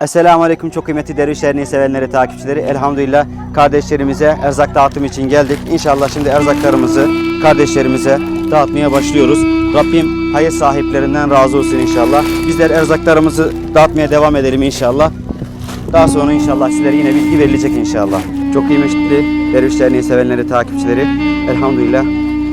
Esselamu Aleyküm çok kıymetli Derviş Derneği sevenleri, takipçileri. Elhamdülillah kardeşlerimize erzak dağıtım için geldik. İnşallah şimdi erzaklarımızı kardeşlerimize dağıtmaya başlıyoruz. Rabbim hayır sahiplerinden razı olsun inşallah. Bizler erzaklarımızı dağıtmaya devam edelim inşallah. Daha sonra inşallah sizlere yine bilgi verilecek inşallah. Çok kıymetli Derviş Derneği sevenleri, takipçileri. Elhamdülillah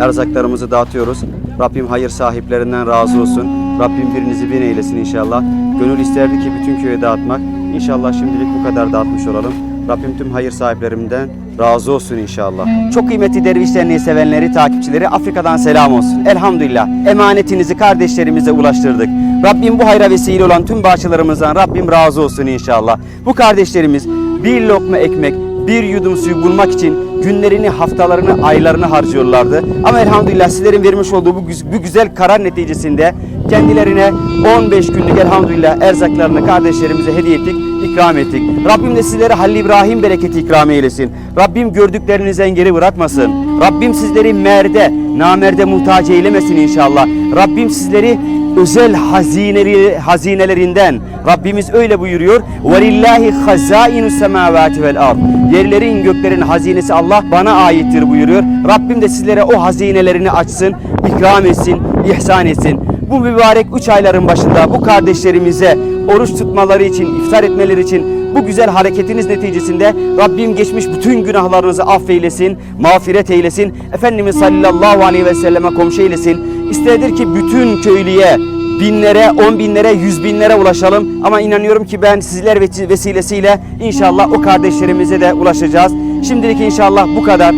erzaklarımızı dağıtıyoruz. Rabbim hayır sahiplerinden razı olsun. Rabbim birinizi bin eylesin inşallah. Gönül isterdi ki bütün köye dağıtmak. İnşallah şimdilik bu kadar dağıtmış olalım. Rabbim tüm hayır sahiplerimden razı olsun inşallah. Çok kıymetli Derviş sevenleri, takipçileri Afrika'dan selam olsun. Elhamdülillah emanetinizi kardeşlerimize ulaştırdık. Rabbim bu hayra vesile olan tüm bağışçılarımızdan Rabbim razı olsun inşallah. Bu kardeşlerimiz bir lokma ekmek, bir yudum suyu bulmak için günlerini, haftalarını, aylarını harcıyorlardı. Ama elhamdülillah sizlerin vermiş olduğu bu, bu güzel karar neticesinde Kendilerine 15 günlük elhamdülillah erzaklarını kardeşlerimize hediye ettik, ikram ettik. Rabbim de sizlere Halil İbrahim bereketi ikram eylesin. Rabbim gördüklerinizi engeri bırakmasın. Rabbim sizleri merde, namerde muhtaç eylemesin inşallah. Rabbim sizleri özel hazineleri, hazinelerinden Rabbimiz öyle buyuruyor. Velillahi hazainu semavati vel ard. Yerlerin göklerin hazinesi Allah bana aittir buyuruyor. Rabbim de sizlere o hazinelerini açsın, ikram etsin, ihsan etsin. Bu mübarek üç ayların başında bu kardeşlerimize oruç tutmaları için, iftar etmeleri için bu güzel hareketiniz neticesinde Rabbim geçmiş bütün günahlarınızı affeylesin, mağfiret eylesin. Efendimiz sallallahu aleyhi ve selleme komşu eylesin. İstedir ki bütün köylüye binlere, on binlere, yüz binlere ulaşalım. Ama inanıyorum ki ben sizler vesi- vesilesiyle inşallah o kardeşlerimize de ulaşacağız. Şimdilik inşallah bu kadar.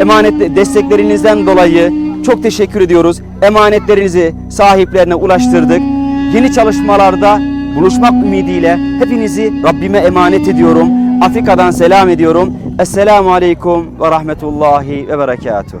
Emanet desteklerinizden dolayı çok teşekkür ediyoruz. Emanetlerinizi sahiplerine ulaştırdık. Yeni çalışmalarda buluşmak ümidiyle hepinizi Rabbime emanet ediyorum. Afrika'dan selam ediyorum. Esselamu Aleyküm ve Rahmetullahi ve Berekatuhu.